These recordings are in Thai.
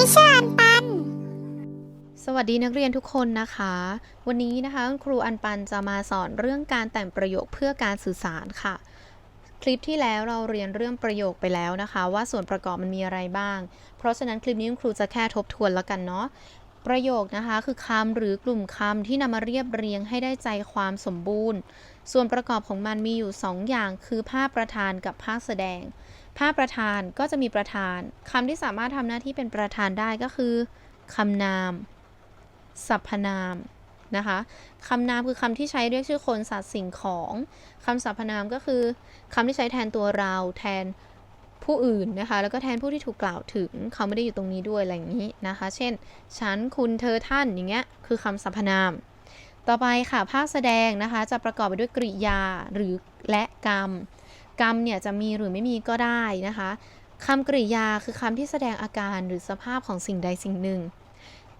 ที่ชื่ออันปัน สวัสดีนักเรียนทุกคนนะคะ วันนี้นะคะครูอันปันจะมาสอนเรื่องการแต่งประโยคเพื่อการสื่อสารค่ะ คลิปที่แล้วเราเรียนเรื่องประโยคไปแล้วนะคะ ว่าส่วนประกอบมันมีอะไรบ้าง เพราะฉะนั้นคลิปนี้คุณครูจะแค่ทบทวนแล้วกันเนาะประโยคนะคะคือคำหรือกลุ่มคำที่นำมาเรียบเรียงให้ได้ใจความสมบูรณ์ ส่วนประกอบของมันมีอยู่ 2 อย่างคือภาพประธานกับภาคแสดง ภาประธานก็จะมีประธาน คำที่สามารถทำหน้าที่เป็นประธานได้ก็คือคำนาม สรรพนามนะคะคำนามคือคำที่ใช้เรียกชื่อคนสัตว์สิ่งของคำสรรพนามก็คือคำที่ใช้แทนตัวเรา แทนผู้อื่นนะคะ แล้วก็แทนผู้ที่ถูกกล่าวถึง เขาไม่ได้อยู่ตรงนี้ด้วยอะไรอย่างนี้นะคะ เช่น ฉัน คุณ เธอ ท่าน อย่างเงี้ย คือคำสรรพนาม ต่อไปค่ะ ภาคแสดงนะคะ จะประกอบไปด้วยกริยาหรือและกรรม กรรมเนี่ยจะมีหรือไม่มีก็ได้นะคะคำกริยาคือคำที่แสดงอาการหรือสภาพของสิ่งใดสิ่งหนึ่ง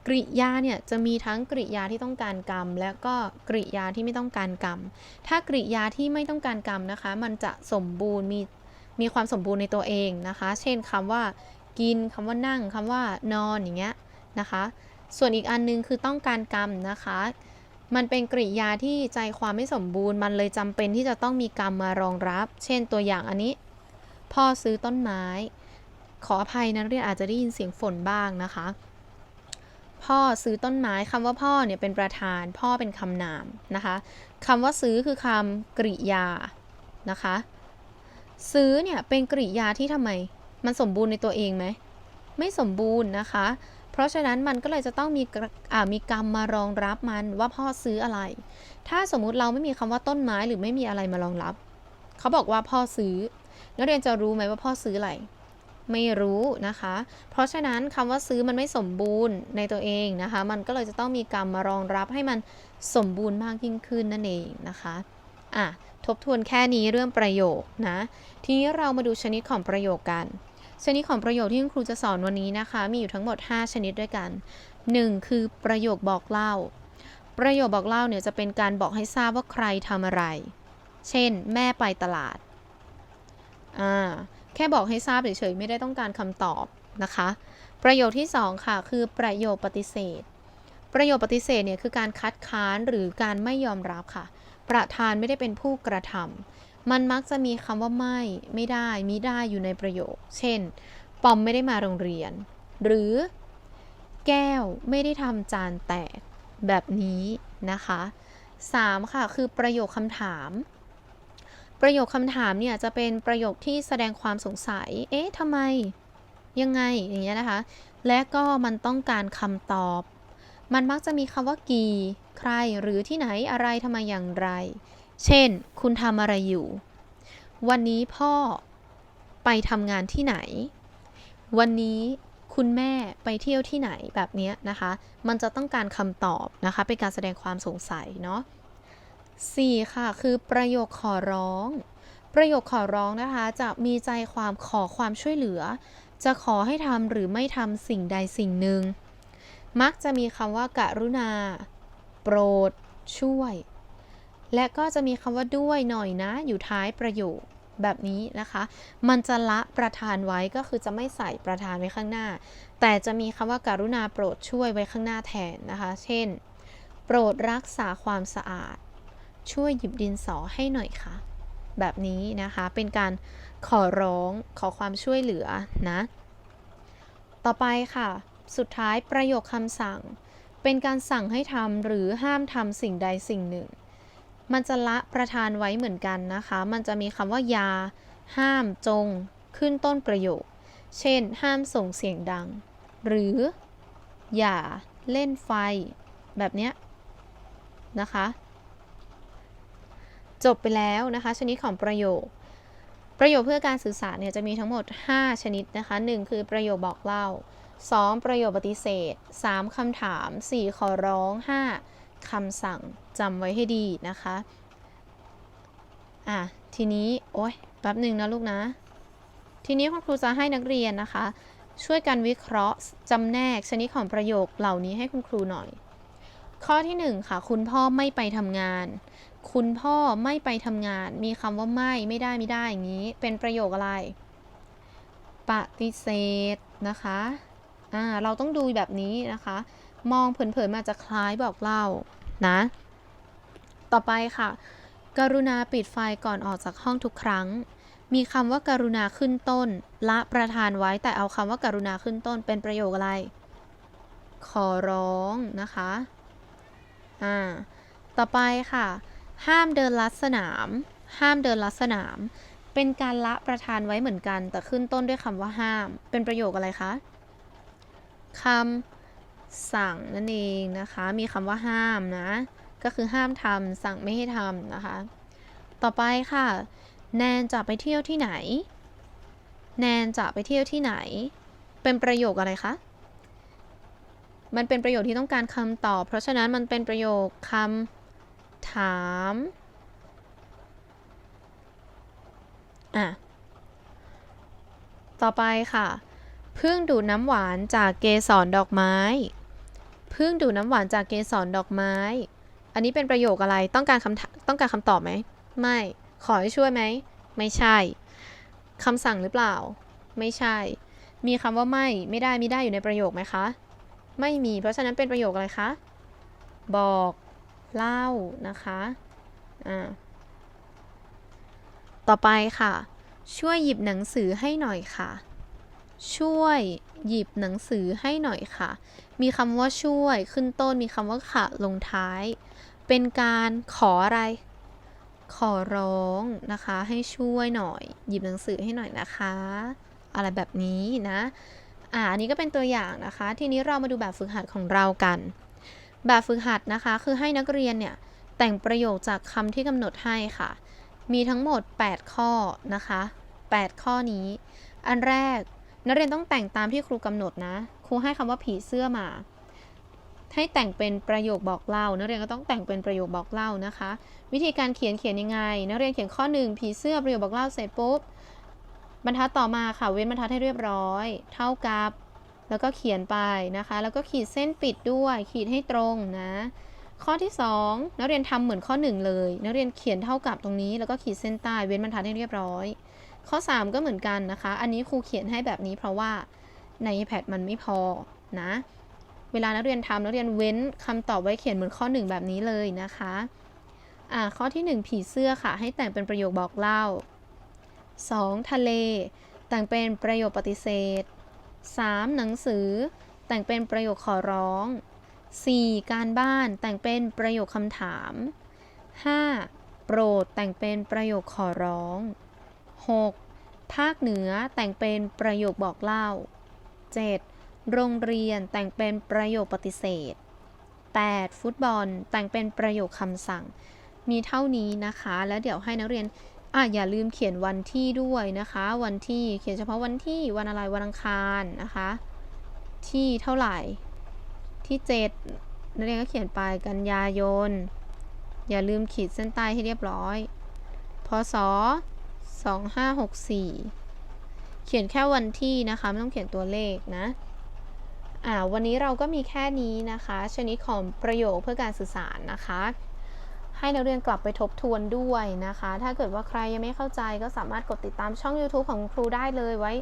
กริยาเนี่ยจะมีทั้งกริยาที่ต้องการกรรม และก็กริยาที่ไม่ต้องการกรรม ถ้ากริยาที่ไม่ต้องการกรรมนะคะ มันจะสมบูรณ์มีมีความสมบูรณ์ในตัวเองนะคะ เช่นคำว่ากินคำว่านั่งคำว่านอนอย่างเงี้ยนะคะ ส่วนอีกอันนึงคือต้องการกรรมนะคะ มันเป็นกริยาที่ใจความไม่สมบูรณ์ มันเลยจำเป็นที่จะต้องมีกรรมมารองรับ เช่นตัวอย่างอันนี้ พ่อซื้อต้นไม้ ขออภัยนักเรียนอาจจะได้ยินเสียงฝนบ้างนะคะ พ่อซื้อต้นไม้คำว่าพ่อเนี่ยเป็นประธาน พ่อเป็นคำนามนะคะคำว่าซื้อคือคำกริยานะคะ ซื้อเนี่ยเป็นกริยาที่ทำไม มันสมบูรณ์ในตัวเองไหมไม่สมบูรณ์นะคะ ราะฉะนั้นมันก็เลยจะต้องมีมีกรรมมารองรับมันว่าพ่อซื้ออะไร ถ้าสมมุติเราไม่มีคำว่าต้นไม้หรือไม่มีอะไรมารองรับ เขาบอกว่าพ่อซื้อ นักเรียนจะรู้ไหมว่าพ่อซื้ออะไรไม่รู้นะคะ เพราะฉะนั้นคำว่าซื้อมันไม่สมบูรณ์ในตัวเองนะคะ มันก็เลยจะต้องมีกรรมมารองรับให้มันสมบูรณ์มากยิ่งขึ้นนั่นเองนะคะอะทบทวนแค่นี้เรื่องประโยคนะ ทีนี้เรามาดูชนิดของประโยคกัน ชนิดของประโยคที่คุณครูจะสอนวันนี้นะคะ มีอยู่ทั้งหมด 5 ชนิดด้วยกัน 1. คือประโยคบอกเล่า ประโยคบอกเล่าเนี่ยจะเป็นการบอกให้ทราบว่าใครทำอะไร เช่น แม่ไปตลาด อ่า แค่บอกให้ทราบเฉยๆไม่ได้ต้องการคำตอบนะคะ ประโยคที่ 2 ค่ะ คือประโยคปฏิเสธ ประโยคปฏิเสธเนี่ยคือการคัดค้านหรือการไม่ยอมรับค่ะ ประธานไม่ได้เป็นผู้กระทำ มันมักจะมีคำว่าไม่ ไม่ได้มิได้อยู่ในประโยค เช่น ปอมไม่ได้มาโรงเรียน หรือ แก้วไม่ได้ทำจานแตก แบบนี้นะคะ 3. ค่ะ คือประโยคคำถาม ประโยคคำถามเนี่ยจะเป็นประโยคที่แสดงความสงสัย เอ๊ะทำไม ยังไง อย่างเงี้ยนะคะ และก็มันต้องการคำตอบ มันมักจะมีคำว่ากี่ ใคร หรือที่ไหน อะไรทำไมอย่างไร เช่น คุณทำอะไรอยู่ วันนี้พ่อไปทำงานที่ไหน วันนี้คุณแม่ไปเที่ยวที่ไหนแบบเนี้ยนะคะ มันจะต้องการคำตอบนะคะ เป็นการแสดงความสงสัยเนาะ 4. ค่ะ คือประโยคขอร้อง ประโยคขอร้องนะคะ จะมีใจความขอความช่วยเหลือ จะขอให้ทำหรือไม่ทำสิ่งใดสิ่งหนึ่ง มักจะมีคำว่าการุณา โปรด ช่วย และก็จะมีคำว่าด้วยหน่อยนะ อยู่ท้ายประโยคแบบนี้นะคะ มันจะละประธานไว้ก็คือจะไม่ใส่ประธานไว้ข้างหน้า แต่จะมีคำว่าการุณาโปรดช่วยไว้ข้างหน้าแทนนะคะ เช่น โปรดรักษาความสะอาด ช่วยหยิบดินสอให้หน่อยค่ะ แบบนี้นะคะ เป็นการขอร้องขอความช่วยเหลือนะ ต่อไปค่ะ สุดท้ายประโยคคำสั่ง เป็นการสั่งให้ทำหรือห้ามทำสิ่งใดสิ่งหนึ่ง มันจะละประธานไว้เหมือนกันนะคะ มันจะมีคำว่ายา ห้ามจง ขึ้นต้นประโยค เช่น ห้ามส่งเสียงดัง หรือ อย่าเล่นไฟ แบบเนี้ยนะคะ จบไปแล้วนะคะ ชนิดของประโยค ประโยคเพื่อการสื่อสารเนี่ยจะมีทั้งหมด 5 ชนิดนะคะ 1 คือประโยคบอกเล่า 2 ประโยคปฏิเสธ 3คำถาม 4 ขอร้อง 5 คำสั่งจำไว้ให้ดีนะคะ อะ ทีนี้ โอ๊ยแป๊บหนึ่งนะลูกนะ ทีนี้คุณครูจะให้นักเรียนนะคะ ช่วยกันวิเคราะห์จำแนกชนิดของประโยคเหล่านี้ให้คุณครูหน่อย ข้อที่ 1 ค่ะ คุณพ่อไม่ไปทำงาน คุณพ่อไม่ไปทำงาน มีคำว่าไม่ไม่ได้ไม่ได้อย่างนี้ เป็นประโยคอะไร ปฏิเสธนะคะ อ่า เราต้องดูแบบนี้นะคะ มองเผินๆมาจะคล้ายบอกเล่านะ ต่อไปค่ะ กรุณาปิดไฟก่อนออกจากห้องทุกครั้ง มีคำว่าการุณาขึ้นต้น ละประธานไว้แต่เอาคำว่าการุณาขึ้นต้นเป็นประโยคอะไร ขอร้องนะคะ อ่า ต่อไปค่ะ ห้ามเดินลัดสนาม ห้ามเดินลัดสนาม เป็นการละประธานไว้เหมือนกัน แต่ขึ้นต้นด้วยคำว่าห้าม เป็นประโยคอะไรคะคำ สั่งนั่นเองนะคะ มีคำว่าห้ามนะ ก็คือห้ามทำสั่งไม่ให้ทำนะคะ ต่อไปค่ะ แนนจะไปเที่ยวที่ไหน แนนจะไปเที่ยวที่ไหน เป็นประโยคอะไรคะ มันเป็นประโยคที่ต้องการคำตอบ เพราะฉะนั้นมันเป็นประโยคคำถามอะต่อไปค่ะ เพึ่งดูดน้ำหวานจากเกสรดอกไม้ พึ่งดูน้ำหวานจากเกสรดอกไม้ อันนี้เป็นประโยคอะไรต้องการคำต้องการคำตอบไหม ไม่ ขอให้ช่วยไหม ไม่ใช่คำสั่งหรือเปล่า ไม่ใช่ มีคำว่าไม่ไม่ได้ไม่ได้อยู่ในประโยคไหมคะ ไม่มี เพราะฉะนั้นเป็นประโยคอะไรคะ บอกเล่านะคะอ่าต่อไปค่ะ ช่วยหยิบหนังสือให้หน่อยค่ะ ช่วยหยิบหนังสือให้หน่อยค่ะ มีคำว่าช่วยขึ้นต้นมีคำว่าค่ะลงท้าย เป็นการขออะไร ขอร้องนะคะ ให้ช่วยหน่อย หยิบหนังสือให้หน่อยนะคะ อะไรแบบนี้นะอ่าอันนี้ก็เป็นตัวอย่างนะคะ ทีนี้เรามาดูแบบฝึกหัดของเรากัน แบบฝึกหัดนะคะ คือให้นักเรียนเนี่ยแต่งประโยคจากคำที่กำหนดให้ค่ะ มีทั้งหมด 8 ข้อนะคะ 8 ข้อนี้ อันแรก นักเรียนต้องแต่งตามที่ครูกำหนดนะ ครูให้คำว่าผีเสื้อมา ให้แต่งเป็นประโยคบอกเล่า นักเรียนก็ต้องแต่งเป็นประโยคบอกเล่านะคะ วิธีการเขียนเขียนยังไง นักเรียนเขียนข้อ 1 ผีเสื้อประโยคบอกเล่าเสร็จปุ๊บบรรทัดต่อมาค่ะ เว้นบรรทัดให้เรียบร้อย เท่ากับ แล้วก็เขียนไปนะคะ แล้วก็ขีดเส้นปิดด้วย ขีดให้ตรงนะ ข้อที่ 2 นักเรียนทำเหมือนข้อ 1 เลย นักเรียนเขียนเท่ากับตรงนี้ แล้วก็ขีดเส้นใต้ เว้นบรรทัดให้เรียบร้อย ข้อ 3 ก็เหมือนกันนะคะ อันนี้ครูเขียนให้แบบนี้เพราะว่าใน iPad มันไม่พอนะ เวลานักเรียนทำนักเรียนเว้นคำตอบไว้เขียนเหมือนข้อ 1 แบบนี้เลยนะคะอ่าข้อที่ 1 ผีเสื้อค่ะ ให้แต่งเป็นประโยคบอกเล่า 2. ทะเล แต่งเป็นประโยคปฏิเสธ 3. หนังสือ แต่งเป็นประโยคขอร้อง 4. การบ้านแต่งเป็นประโยคคำถาม 5. โปรดแต่งเป็นประโยคขอร้อง 6. ภาคเหนือแต่งเป็นประโยคบอกเล่า 7. โรงเรียนแต่งเป็นประโยคปฏิเสธ 8. ฟุตบอลแต่งเป็นประโยคคำสั่ง มีเท่านี้นะคะ แล้วเดี๋ยวให้นักเรียนอะอย่าลืมเขียนวันที่ด้วยนะคะ วันที่เขียนเฉพาะวันที่วันอะไรวันอังคารนะคะ ที่เท่าไหร่ที่ 7นักเรียนก็เขียนไปกันยายน อย่าลืมขีดเส้นใต้ให้เรียบร้อยพศ 2564เขียนแค่วันที่นะคะ ไม่ต้องเขียนตัวเลขนะอ่าวันนี้เราก็มีแค่นี้นะคะ ชนิดของประโยคเพื่อการสื่อสารนะคะ ให้นักเรียนกลับไปทบทวนด้วยนะคะ ถ้าเกิดว่าใครยังไม่เข้าใจก็สามารถกดติดตามช่อง YouTube ของครูได้เลยไว้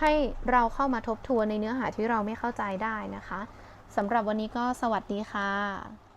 ให้เราเข้ามาทบทวนในเนื้อหาที่เราไม่เข้าใจได้นะคะสำหรับวันนี้ก็สวัสดีค่ะ